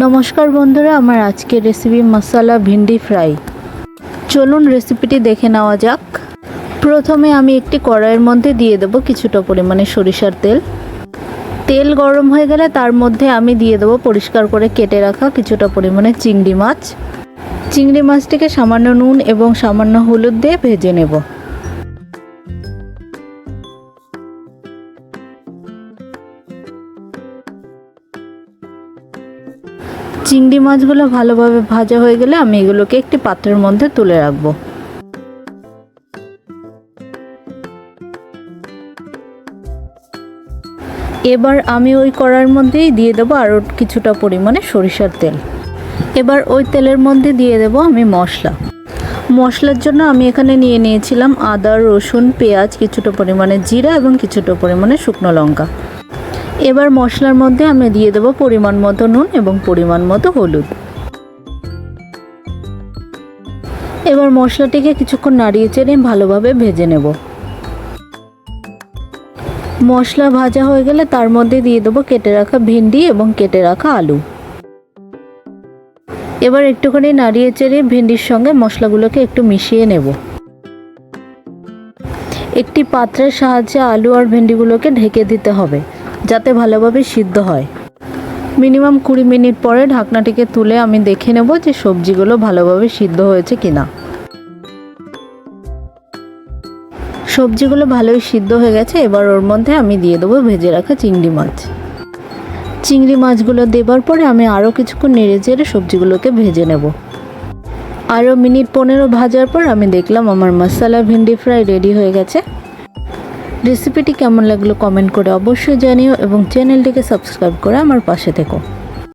নমস্কার বন্ধুরা, আমার আজকের রেসিপি মশলা ভিন্ডি ফ্রাই চলুন রেসিপিটি দেখে নেওয়া যাক। প্রথমে আমি একটি কড়াইয়ের মধ্যে দিয়ে দেবো কিছুটা পরিমাণে সরিষার তেল। তেল গরম হয়ে গেলে তার মধ্যে আমি দিয়ে দেবো পরিষ্কার করে কেটে রাখা কিছুটা পরিমাণে চিংড়ি মাছ। চিংড়ি মাছটিকে সামান্য নুন এবং সামান্য হলুদ দিয়ে ভেজে নেব। চিংড়ি মাছগুলো ভালোভাবে ভাজা হয়ে গেলে আমি এগুলোকে একটি পাত্রের মধ্যে তুলে রাখব। এবার আমি ওই কড়ার মধ্যেই দিয়ে দেবো আরও কিছুটা পরিমাণে সরিষার তেল। এবার ওই তেলের মধ্যে দিয়ে দেবো আমি মশলা। মশলার জন্য আমি এখানে নিয়ে নিয়েছিলাম আদা, রসুন, পেঁয়াজ, কিছুটা পরিমাণে জিরা এবং কিছুটা পরিমাণে শুকনো লঙ্কা। এবার মশলার মধ্যে আমি দিয়ে দেবো পরিমাণ মতো নুন এবং পরিমাণ মতো হলুদ। এবার মশলাটিকে কিছুক্ষণ নাড়িয়ে চেড়ে ভালোভাবে ভেজে নেব। মশলা ভাজা হয়ে গেলে তার মধ্যে দিয়ে দেবো কেটে রাখা ভেন্ডি এবং কেটে রাখা আলু। এবার একটুখানি নাড়িয়ে চেড়ে ভেন্ডির সঙ্গে মশলাগুলোকে একটু মিশিয়ে নেব। একটি পাত্রের সাহায্যে আলু আর ভেন্ডিগুলোকে ঢেকে দিতে হবে। যাতে ভালোভাবে সিদ্ধ হয়। মিনিমাম কুড়ি মিনিট পরে ঢাকনাটিকে তুলে আমি দেখে নেব যে সবজিগুলো ভালোভাবে সিদ্ধ হয়েছে কিনা। সবজিগুলো ভালোই সিদ্ধ হয়ে গেছে, এবার ওর মধ্যে আমি দিয়ে দেবো ভেজে রাখা চিংড়ি মাছ। চিংড়ি মাছগুলো দেবার পরে আমি আরও কিছুক্ষণ নেড়ে চেড়ে সবজিগুলোকে ভেজে নেব। আরও মিনিট পনেরো ভাজার পর আমি দেখলাম আমার মশলা ভিন্ডি ফ্রাই রেডি হয়ে গেছে। রেসিপিটি কেমন লাগল কমেন্ট করে অবশ্যই জানিও এবং চ্যানেলটিকে সাবস্ক্রাইব করে আমার পাশে থেকো।